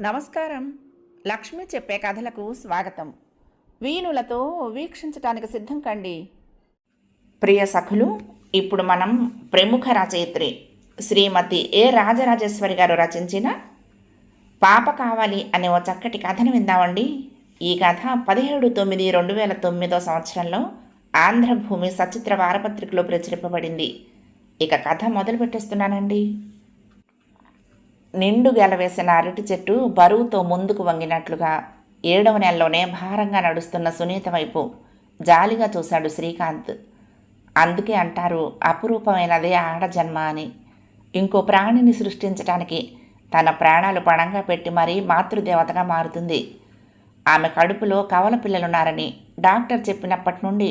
నమస్కారం. లక్ష్మి చెప్పే కథలకు స్వాగతం. వీణులతో వీక్షించటానికి సిద్ధం కండి. ప్రియ సఖులు ఇప్పుడు మనం ప్రముఖ రచయిత్రి శ్రీమతి ఏ రాజరాజేశ్వరి గారు రచించిన పాప కావాలి అనే ఓ చక్కటి కథను విందామండి. ఈ కథ పదిహేడు తొమ్మిది రెండు వేల తొమ్మిదో సంవత్సరంలో ఆంధ్రభూమి సచిత్ర వారపత్రికలో ప్రచురింపబడింది. ఇక కథ మొదలు పెట్టేస్తున్నానండి నిండు గెలవేసిన అరటి చెట్టు బరువుతో ముందుకు వంగినట్లుగా ఏడవ నెలలోనే భారంగా నడుస్తున్న సునీత వైపు జాలిగా చూశాడు శ్రీకాంత్. అందుకే అంటారు అపురూపమైనదే ఆడజన్మ అని. ఇంకో ప్రాణిని సృష్టించడానికి తన ప్రాణాలు పణంగా పెట్టి మరీ మాతృదేవతగా మారుతుంది. ఆమె కడుపులో కవల పిల్లలున్నారని డాక్టర్ చెప్పినప్పటి నుండి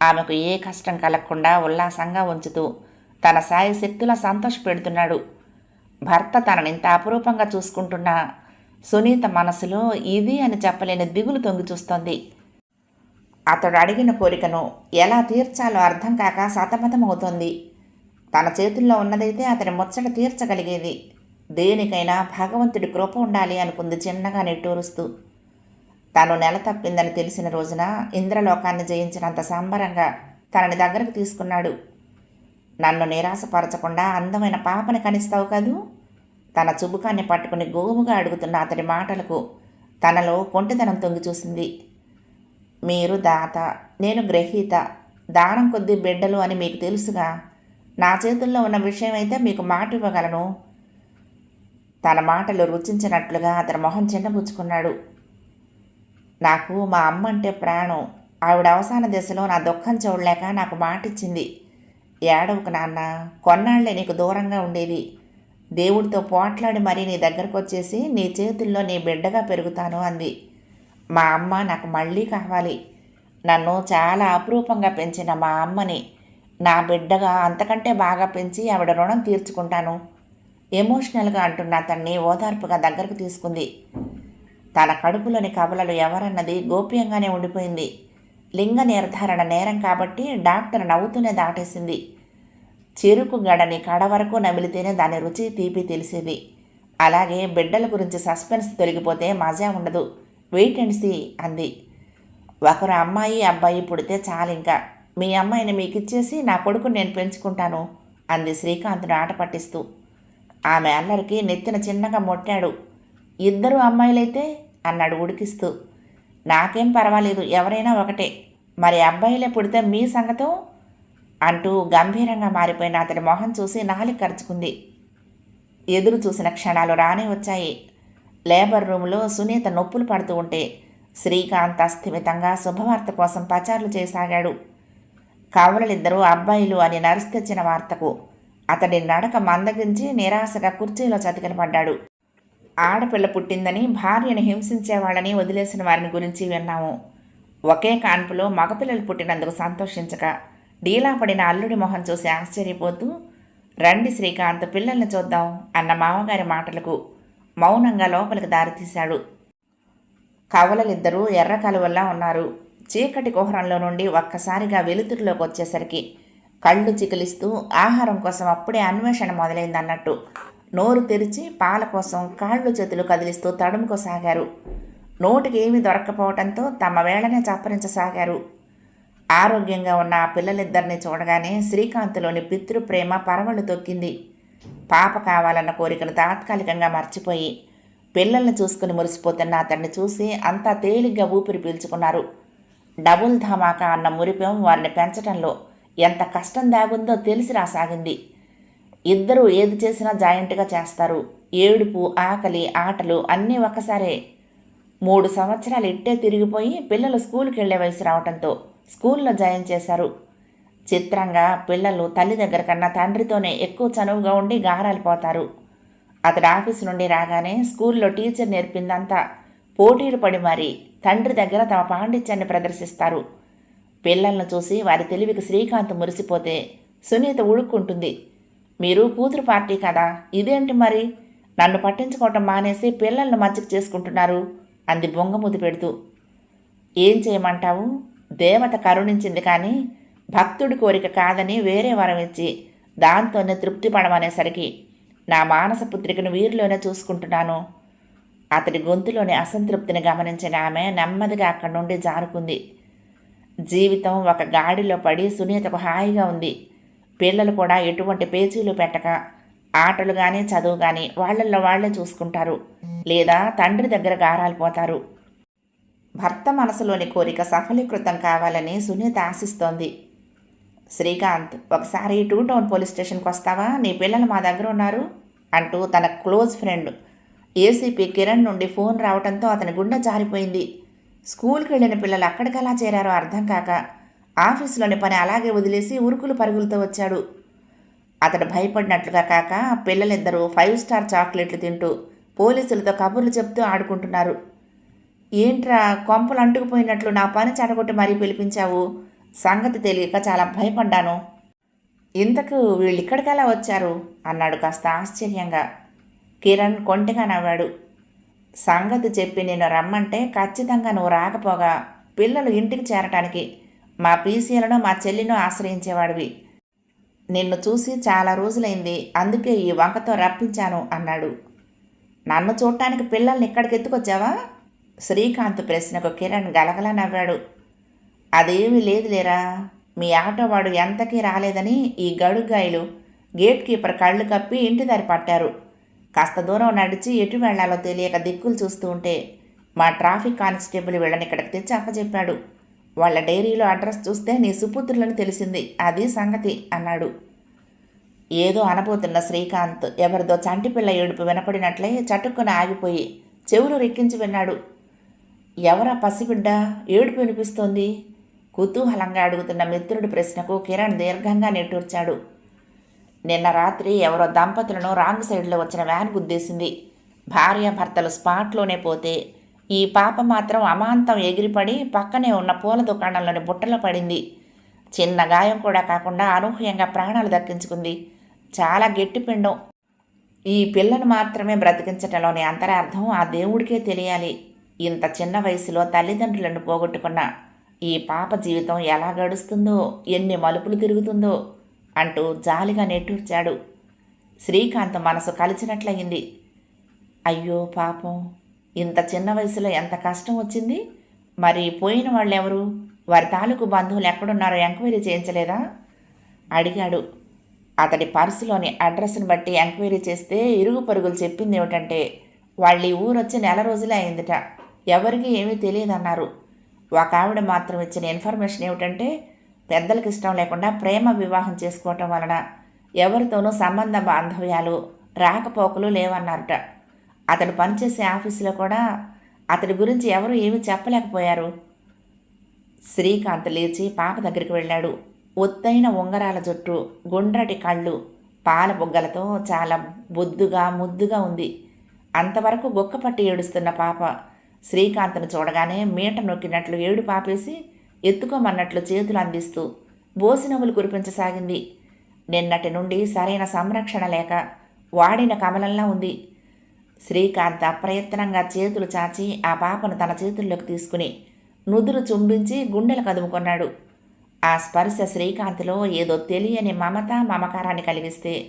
ఆమెకు ఏ కష్టం కలగకుండా ఉల్లాసంగా ఉంచుతూ తన సాయి శక్తుల సంతోషపెడుతున్నాడు భర్త తనని ఇంత అపురూపంగా చూసుకుంటున్న సునీత మనసులో ఇది అని చెప్పలేని దిగులు తొంగి చూస్తోంది. అతడు అడిగిన కోరికను ఎలా తీర్చాలో అర్థం కాక సతమతమవుతోంది. తన చేతుల్లో ఉన్నదైతే అతని ముచ్చట తీర్చగలిగేది. దేనికైనా భగవంతుడి కృప ఉండాలి అనుకుంది చిన్నగా నిట్టూరుస్తూ. తను నెల తప్పిందని తెలిసిన రోజున ఇంద్రలోకాన్ని జయించినంత సంబరంగా తనని దగ్గరకు తీసుకున్నాడు. నన్ను నిరాశపరచకుండా అందమైన పాపని కనిస్తావు కదూ? తన చుబుకాన్ని పట్టుకుని గోముగా అడుగుతున్న అతడి మాటలకు తనలో కొంటితనం తొంగి చూసింది. మీరు దాత నేను గ్రహీత దానం కొద్దీ బిడ్డలు అని మీకు తెలుసుగా. నా చేతుల్లో ఉన్న విషయం అయితే మీకు మాట ఇవ్వగలను తన మాటలు రుచించినట్లుగా అతని మొహం చిన్నబుచ్చుకున్నాడు నాకు మా అమ్మ అంటే ప్రాణం. ఆవిడ అవసాన దశలో నా దుఃఖం చూడలేక నాకు మాటిచ్చింది. ఏడవకు నాన్న కొన్నాళ్ళే నీకు దూరంగా ఉండేది. దేవుడితో పోట్లాడి మరీ నీ దగ్గరకు వచ్చేసి నీ చేతుల్లో నీ బిడ్డగా పెరుగుతాను అంది. మా అమ్మ నాకు మళ్ళీ కావాలి. నన్ను చాలా అపురూపంగా పెంచిన మా అమ్మని నా బిడ్డగా అంతకంటే బాగా పెంచి ఆవిడ రుణం తీర్చుకుంటాను. ఎమోషనల్గా అంటున్న అతన్ని ఓదార్పుగా దగ్గరకు తీసుకుంది. తన కడుపులోని కబలలు ఎవరన్నది గోప్యంగానే ఉండిపోయింది. లింగ నిర్ధారణ నేరం కాబట్టి డాక్టర్ నవ్వుతూనే దాటేసింది. చెరుకు గడని కడ వరకు నమిలితేనే దాని రుచి తీపి తెలిసేది. అలాగే బిడ్డల గురించి సస్పెన్స్ తొలగిపోతే మజా ఉండదు. వెయిట్ అండ్ సీ అంది. ఒకరు అమ్మాయి అబ్బాయి పుడితే చాలు ఇంకా. మీ అమ్మాయిని మీకు ఇచ్చేసి నా కొడుకు నేను పెంచుకుంటాను అంది శ్రీకాంత్ను ఆట పట్టిస్తూ. ఆమె అల్లరికి నెత్తిన చిన్నగా మొట్టాడు. ఇద్దరు అమ్మాయిలైతే అన్నాడు ఉడికిస్తూ. నాకేం పర్వాలేదు ఎవరైనా ఒకటే. మరి అబ్బాయిలే పుడితే మీ సంగతం అంటూ గంభీరంగా మారిపోయిన అతడి మొహం చూసి నాలి కరుచుకుంది. ఎదురు చూసిన క్షణాలు రానే వచ్చాయి. లేబర్ రూమ్లో సునీత నొప్పులు పడుతూ ఉంటే శ్రీకాంత్ అస్థిమితంగా శుభవార్త కోసం పచారులు చేయసాగాడు. కవలలిద్దరూ అబ్బాయిలు అని నర్సు తెచ్చిన వార్తకు అతడి నడక మందగించి నిరాశగా కుర్చీలో చతికిన పడ్డాడు. ఆడపిల్ల పుట్టిందని భార్యను హింసించేవాళ్ళని వదిలేసిన వారిని గురించి విన్నాము. ఒకే కాన్పులో మగపిల్లలు పుట్టినందుకు సంతోషించక డీలా పడిన అల్లుడి మొహం చూసి ఆశ్చర్యపోతూ రండి శ్రీకాంత్ పిల్లల్ని చూద్దాం అన్న మామగారి మాటలకు మౌనంగా లోపలికి దారితీశాడు. కవలలిద్దరూ ఎర్ర కలువల్లా ఉన్నారు. చీకటి కుహరంలో నుండి ఒక్కసారిగా వెలుతురులోకి వచ్చేసరికి కళ్ళు చికిలిస్తూ ఆహారం కోసం అప్పుడే అన్వేషణ మొదలైందన్నట్టు నోరు తెరిచి పాల కోసం కాళ్ళు చేతులు కదిలిస్తూ తడుముకోసాగారు నోటికి ఏమీ దొరక్కపోవడంతో తమ వేళనే చప్పరించసాగారు. ఆరోగ్యంగా ఉన్న ఆ పిల్లలిద్దరిని చూడగానే శ్రీకాంత్లోని పితృప్రేమ పరవళ్ళు తొక్కింది. పాప కావాలన్న కోరికను తాత్కాలికంగా మర్చిపోయి పిల్లల్ని చూసుకుని మురిసిపోతున్న అతన్ని చూసి అంతా తేలిగ్గా ఊపిరి పీల్చుకున్నారు. డబుల్ ధమాకా అన్న మురిపం వారిని పెంచడంలో ఎంత కష్టం దాగుందో తెలిసి రాసాగింది. ఇద్దరూ ఏది చేసినా జాయింట్గా చేస్తారు. ఏడుపు ఆకలి ఆటలు అన్నీ ఒక్కసారే. మూడు సంవత్సరాలు ఇట్టే తిరిగిపోయి పిల్లలు స్కూల్కి వెళ్ళే వయసు రావడంతో స్కూల్లో జాయిన్ చేశారు. చిత్రంగా పిల్లలు తల్లి దగ్గర కన్నా తండ్రితోనే ఎక్కువ చనువుగా ఉండి గారాలిపోతారు అతడు ఆఫీస్ నుండి రాగానే స్కూల్లో టీచర్ నేర్పిందంతా. పోటీలు పడి మరి తండ్రి దగ్గర తమ పాండిత్యాన్ని ప్రదర్శిస్తారు. పిల్లలను చూసి వారి తెలివికి శ్రీకాంత్ మురిసిపోతే సునీత ఉడుక్కుంటుంది. మీరు కూతురు పార్టీ కదా ఇదేంటి మరి? నన్ను పట్టించుకోవటం మానేసి పిల్లలను మచ్చిక చేసుకుంటున్నారు అంది బొంగముది పెడుతూ. ఏం చేయమంటావు? దేవత కరుణించింది కానీ భక్తుడి కోరిక కాదని వేరే వరం ఇచ్చి దాంతోనే తృప్తి పడమనేసరికి నా మానస పుత్రికను వీరిలోనే చూసుకుంటున్నాను. అతడి గొంతులోని అసంతృప్తిని గమనించిన ఆమె నెమ్మదిగా అక్కడి నుండి జారుకుంది. జీవితం ఒక గాడిలో పడి సునీతకు హాయిగా ఉంది. పిల్లలు కూడా ఎటువంటి పేచీలు పెట్టక ఆటలు కానీ చదువు కానీ వాళ్ళల్లో వాళ్ళే చూసుకుంటారు. లేదా తండ్రి దగ్గర గారాలిపోతారు భర్త మనసులోని కోరిక సఫలీకృతం కావాలని సునీత ఆశిస్తోంది. శ్రీకాంత్ ఒకసారి టూ టౌన్ పోలీస్ స్టేషన్కి వస్తావా? నీ పిల్లలు మా దగ్గర ఉన్నారు అంటూ తన క్లోజ్ ఫ్రెండ్ ఏసీపీ కిరణ్ నుండి ఫోన్ రావడంతో అతని గుండె జారిపోయింది. స్కూల్కి వెళ్ళిన పిల్లలు అక్కడికలా చేరారో అర్థం కాక ఆఫీసులోని పని అలాగే వదిలేసి ఉరుకులు పరుగులతో వచ్చాడు. అతడు భయపడినట్లుగా కాక పిల్లలిద్దరూ ఫైవ్ స్టార్ చాక్లెట్లు తింటూ పోలీసులతో కబుర్లు చెప్తూ ఆడుకుంటున్నారు. ఏంట్రా కొంపలు అంటుకుపోయినట్లు నా పని చెడగొట్టి మరీ పిలిపించావు? సంగతి తెలియక చాలా భయపడ్డాను. ఇంతకు వీళ్ళు ఇక్కడికెలా వచ్చారు? అన్నాడు కాస్త ఆశ్చర్యంగా. కిరణ్ కొంటిగా నవ్వాడు. సంగతి చెప్పి నేను రమ్మంటే ఖచ్చితంగా నువ్వు రాకపోగా. పిల్లలు ఇంటికి చేరటానికి మా పీసీలను మా చెల్లిను ఆశ్రయించేవాడివి. నిన్ను చూసి చాలా రోజులైంది అందుకే ఈ వంకతో రప్పించాను అన్నాడు. నన్ను చూడటానికి పిల్లల్ని ఇక్కడికి ఎత్తుకొచ్చావా? శ్రీకాంత్ ప్రశ్నకు కిరణ్ గలగలా నవ్వాడు. అదేమీ లేదులేరా మీ ఆటోవాడు ఎంతకీ రాలేదని ఈ గడుగాయలు గేట్ కీపర్ కళ్ళు కప్పి ఇంటి దారి పట్టారు. కాస్త దూరం నడిచి ఎటు వెళ్ళాలో తెలియక దిక్కులు చూస్తూ ఉంటే మా ట్రాఫిక్ కానిస్టేబుల్ వీళ్ళని ఇక్కడికి తెచ్చి అప్పచెప్పాడు వాళ్ళ డైరీలో అడ్రస్ చూస్తే నీ సుపుత్రులను తెలిసింది అది సంగతి అన్నాడు. ఏదో అనబోతున్న శ్రీకాంత్ ఎవరిదో చంటిపిల్ల ఏడుపు వినపడినట్లే చటుక్కున ఆగిపోయి చెవులు రెక్కించి విన్నాడు. ఎవరా పసిబిడ్డ? ఏడుపు వినిపిస్తోంది. కుతూహలంగా అడుగుతున్న మిత్రుడి ప్రశ్నకు కిరణ్ దీర్ఘంగా నిట్టూర్చాడు. నిన్న రాత్రి ఎవరో దంపతులను రాంగ్ సైడ్లో వచ్చిన వ్యాన్ గుద్దేసింది. భార్యాభర్తలు స్పాట్లోనే పోతే ఈ పాప మాత్రం అమాంతం ఎగిరిపడి పక్కనే ఉన్న పూల దుకాణంలోని బుట్టలో పడింది. చిన్న గాయం కూడా కాకుండా అనూహ్యంగా ప్రాణాలు దక్కించుకుంది. చాలా గట్టి పిండం. ఈ పిల్లను మాత్రమే బ్రతికించటంలోని అంతరార్థం ఆ దేవుడికే తెలియాలి. ఇంత చిన్న వయసులో తల్లిదండ్రులను పోగొట్టుకున్న ఈ పాప జీవితం ఎలా గడుస్తుందో ఎన్ని మలుపులు తిరుగుతుందో అంటూ జాలిగా నెట్టూర్చాడు శ్రీకాంత్ మనసు కలిచినట్లయింది. అయ్యో పాపం ఇంత చిన్న వయసులో ఎంత కష్టం వచ్చింది? మరి పోయిన వాళ్ళెవరు? వారి తాలూకు బంధువులు ఎక్కడున్నారో ఎంక్వైరీ చేయించలేదా? అడిగాడు. అతడి పర్సులోని అడ్రస్ని బట్టి ఎంక్వైరీ చేస్తే ఇరుగు పరుగులు చెప్పింది ఏమిటంటే వాళ్ళు ఈ ఊరొచ్చి నెల రోజులే అయిందిట. ఎవరికి ఏమీ తెలియదన్నారు. ఒక ఆవిడ మాత్రం ఇచ్చిన ఇన్ఫర్మేషన్ ఏమిటంటే పెద్దలకు ఇష్టం లేకుండా ప్రేమ వివాహం చేసుకోవటం వలన ఎవరితోనూ సంబంధ బాంధవ్యాలు రాకపోకలు లేవన్నారట. అతడు పనిచేసే ఆఫీసులో కూడా అతడి గురించి ఎవరు ఏమీ చెప్పలేకపోయారు. శ్రీకాంత్ లేచి పాప దగ్గరికి వెళ్ళాడు. ఒత్తైన ఉంగరాల జుట్టు గుండ్రటి కళ్ళు పాల బుగ్గలతో చాలా బొద్దుగా ముద్దుగా ఉంది. అంతవరకు గొక్కపట్టి ఏడుస్తున్న పాప శ్రీకాంత్ను చూడగానే మీట నొక్కినట్లు ఏడు పాపేసి ఎత్తుకోమన్నట్లు చేతులు అందిస్తూ బోసినవ్వులు కురిపించసాగింది. నిన్నటి నుండి సరైన సంరక్షణ లేక వాడిన కమలంలా ఉంది. శ్రీకాంత్ అప్రయత్నంగా చేతులు చాచి ఆ పాపను తన చేతుల్లోకి తీసుకుని నుదురు చుంబించి గుండెలు కదుముకున్నాడు. ఆ స్పర్శ శ్రీకాంత్లో ఏదో తెలియని మమత మమకారాన్ని కలిగిస్తే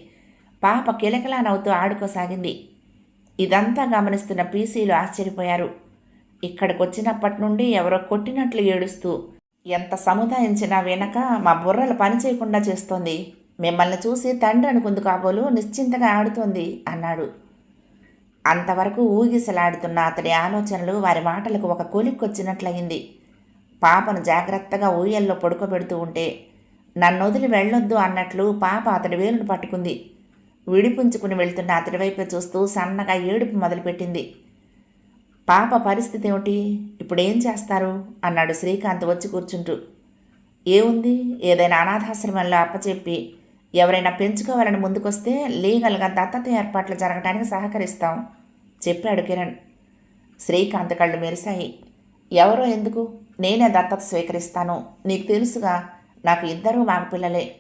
పాప కిలకిలా నవ్వుతూ ఆడుకోసాగింది. ఇదంతా గమనిస్తున్న పీసీలు ఆశ్చర్యపోయారు. ఇక్కడికి వచ్చినప్పటి నుండి ఎవరో కొట్టినట్లు ఏడుస్తూ ఎంత సముదాయించినా వెనక మా బుర్రలు పని చేయకుండా చేస్తోంది. మిమ్మల్ని చూసి తండ్రి అనుకుంది కాబోలు నిశ్చింతగా ఆడుతోంది అన్నాడు. అంతవరకు ఊగిసలాడుతున్న అతడి ఆలోచనలు వారి మాటలకు ఒక కొలిక్కొచ్చినట్లయింది. పాపను జాగ్రత్తగా ఊయల్లో పడుకోబెడుతూ ఉంటే నన్ను వదిలి వెళ్ళొద్దు అన్నట్లు పాప అతడి వేలును పట్టుకుంది. విడిపుంచుకుని వెళ్తున్న అతడి వైపు చూస్తూ సన్నగా ఏడుపు మొదలుపెట్టింది. పాప పరిస్థితి ఏమిటి? ఇప్పుడేం చేస్తారు? అన్నాడు శ్రీకాంత్ వచ్చి కూర్చుంటూ. ఏముంది? ఏదైనా అనాథాశ్రమంలో అప్పచెప్పి ఎవరైనా పెంచుకోవాలని ముందుకొస్తే లీగల్గా దత్తత ఏర్పాట్లు జరగడానికి సహకరిస్తాం చెప్పాడు కిరణ్. శ్రీకాంత్ కళ్ళు మెరిశాయి. ఎవరో ఎందుకు? నేనే దత్తత స్వీకరిస్తాను. నీకు తెలుసుగా నాకు ఇద్దరూ మగపిల్లలే.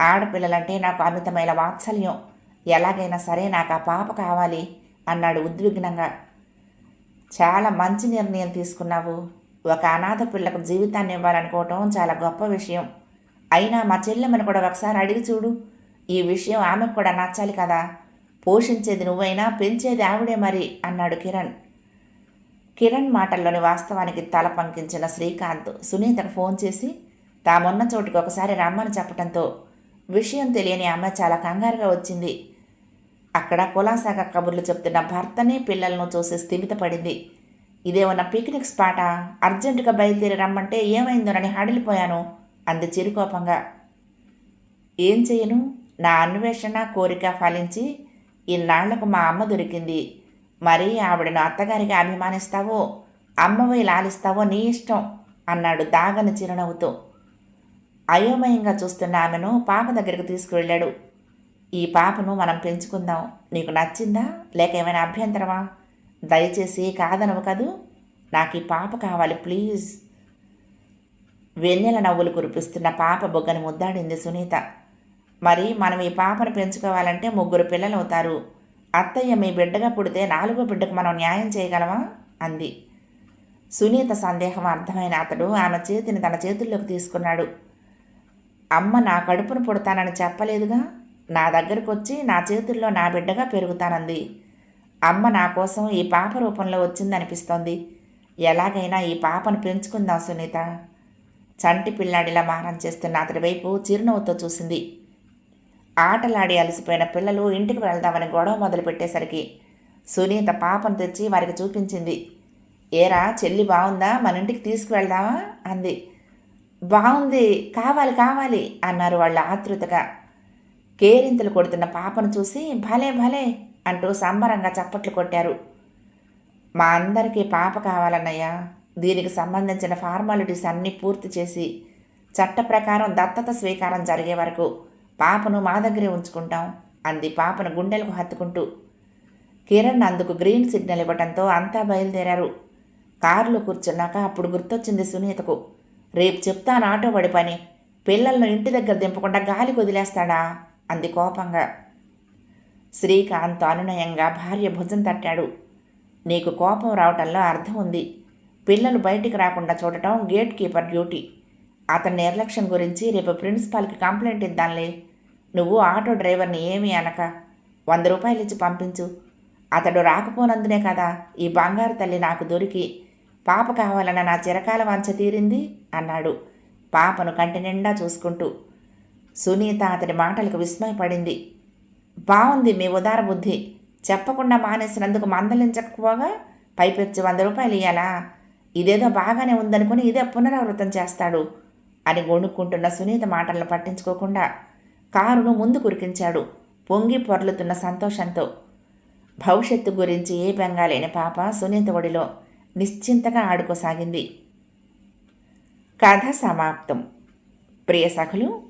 ఆడపిల్లలంటే నాకు అమితమైన వాత్సల్యం. ఎలాగైనా సరే నాకు ఆ పాప కావాలి అన్నాడు ఉద్విగ్నంగా. చాలా మంచి నిర్ణయం తీసుకున్నావు. ఒక అనాథ పిల్లకు జీవితాన్ని ఇవ్వాలనుకోవటం చాలా గొప్ప విషయం. అయినా మా చెల్లెమ్మని కూడా ఒకసారి అడిగి చూడు. ఈ విషయం ఆమెకు కూడా నచ్చాలి కదా. పోషించేది నువ్వైనా పెంచేది ఆవిడే మరి అన్నాడు కిరణ్. కిరణ్ మాటల్లోని వాస్తవానికి తల పంకించిన శ్రీకాంత్ సునీతకు ఫోన్ చేసి తామున్న చోటుకి ఒకసారి రమ్మని చెప్పడంతో విషయం తెలియని అమ్మ చాలా కంగారుగా వచ్చింది. అక్కడ కులాసాగా కబుర్లు చెప్తున్న భర్తని పిల్లలను చూసి స్థిమితపడింది. ఇదేమన్నా పిక్నిక్ స్పాటా? అర్జెంటుగా బయలుదేరి రమ్మంటే ఏమైందోనని హడిలిపోయాను అంది చిరుకోపంగా. ఏం చేయను? నా అన్వేషణ కోరిక ఫలించి ఇన్నాళ్ళకు మా అమ్మ దొరికింది. మరీ ఆవిడను అత్తగారికి అభిమానిస్తావో అమ్మవై లాలిస్తావో నీ ఇష్టం అన్నాడు దాగని చిరునవ్వుతో. అయోమయంగా చూస్తున్న ఆమెను పాప దగ్గరికి తీసుకువెళ్ళాడు. ఈ పాపను మనం పెంచుకుందాం. నీకు నచ్చిందా? లేక ఏమైనా అభ్యంతరమా? దయచేసి కాదనవు కదూ? నాకు ఈ పాప కావాలి ప్లీజ్. వెన్నెల నవ్వులు కురిపిస్తున్న పాప బొగ్గని ముద్దాడింది సునీత. మరి మనం ఈ పాపను పెంచుకోవాలంటే ముగ్గురు పిల్లలు అవుతారు. అత్తయ్య మీ బిడ్డగా పుడితే నాలుగో బిడ్డకు మనం న్యాయం చేయగలమా? అంది. సునీత సందేహం అర్థమైన అతడు ఆమె చేతిని తన చేతుల్లోకి తీసుకున్నాడు. అమ్మ నా కడుపును పుడతానని చెప్పలేదుగా? నా దగ్గరకు వచ్చి నా చేతుల్లో నా బిడ్డగా పెరుగుతానంది. అమ్మ నా కోసం ఈ పాప రూపంలో వచ్చిందనిపిస్తోంది. ఎలాగైనా ఈ పాపను పెంచుకుందాం సునీత. చంటి పిల్లాడిలా మారం చేస్తున్న అతడి వైపు చిరునవ్వుతో చూసింది. ఆటలాడి అలసిపోయిన పిల్లలు ఇంటికి వెళ్దామని గొడవ మొదలుపెట్టేసరికి సునీత పాపను తెచ్చి వారికి చూపించింది. ఏరా చెల్లి బాగుందా? మన ఇంటికి తీసుకువెళ్దామా? అంది. బాగుంది. కావాలి కావాలి అన్నారు వాళ్ళు ఆతృతగా కేరింతలు కొడుతున్న పాపను చూసి భలే భలే అంటూ సంబరంగా చప్పట్లు కొట్టారు. మా అందరికీ పాప కావాలన్నయ్యా. దీనికి సంబంధించిన ఫార్మాలిటీస్ అన్నీ పూర్తి చేసి చట్ట ప్రకారం దత్తత స్వీకారం జరిగే వరకు పాపను మా దగ్గరే ఉంచుకుంటాం అంది పాపను గుండెలకు హత్తుకుంటూ. కిరణ్ అందుకు గ్రీన్ సిగ్నల్ ఇవ్వడంతో అంతా బయలుదేరారు. కారులో కూర్చున్నాక అప్పుడు గుర్తొచ్చింది సునీతకు. రేపు చెప్తాను ఆటో పడి పని. పిల్లలను ఇంటి దగ్గర దింపకుండా గాలికి వదిలేస్తాడా? అంది కోపంగా. శ్రీకాంత్ అనునయంగా భార్య భుజం తట్టాడు. నీకు కోపం రావటంలో అర్థం ఉంది. పిల్లలు బయటికి రాకుండా చూడటం గేట్ కీపర్ డ్యూటీ. అతని నిర్లక్ష్యం గురించి రేపు ప్రిన్సిపాల్కి కంప్లైంట్ ఇద్దాంలే. నువ్వు ఆటో డ్రైవర్ని ఏమీ అనక. వంద రూపాయలు ఇచ్చి పంపించు. అతడు రాకపోనందునే కదా ఈ బంగారు తల్లి నాకు దొరికి. పాప కావాలన్న నా చిరకాల వంచ తీరింది? అన్నాడు. పాపను కంటి నిండా చూసుకుంటూ. సునీత అతడి మాటలకు విస్మయపడింది. బాగుంది మీ ఉదార బుద్ధి. చెప్పకుండా మానేసినందుకు మందలించకపోగా పైపెచ్చి వంద రూపాయలు ఇయ్యాలా? ఇదేదో బాగానే ఉందనుకుని ఇదే పునరావృతం చేస్తాడు అని గొణుక్కుంటున్న సునీత మాటలను పట్టించుకోకుండా కారును ముందు కురికించాడు పొంగి పొర్లుతున్న సంతోషంతో. భవిష్యత్తు గురించి ఏ బెంగాలేని పాప సునీత ఒడిలో నిశ్చింతగా ఆడుకోసాగింది. కథ సమాప్తం. ప్రియ సఖులు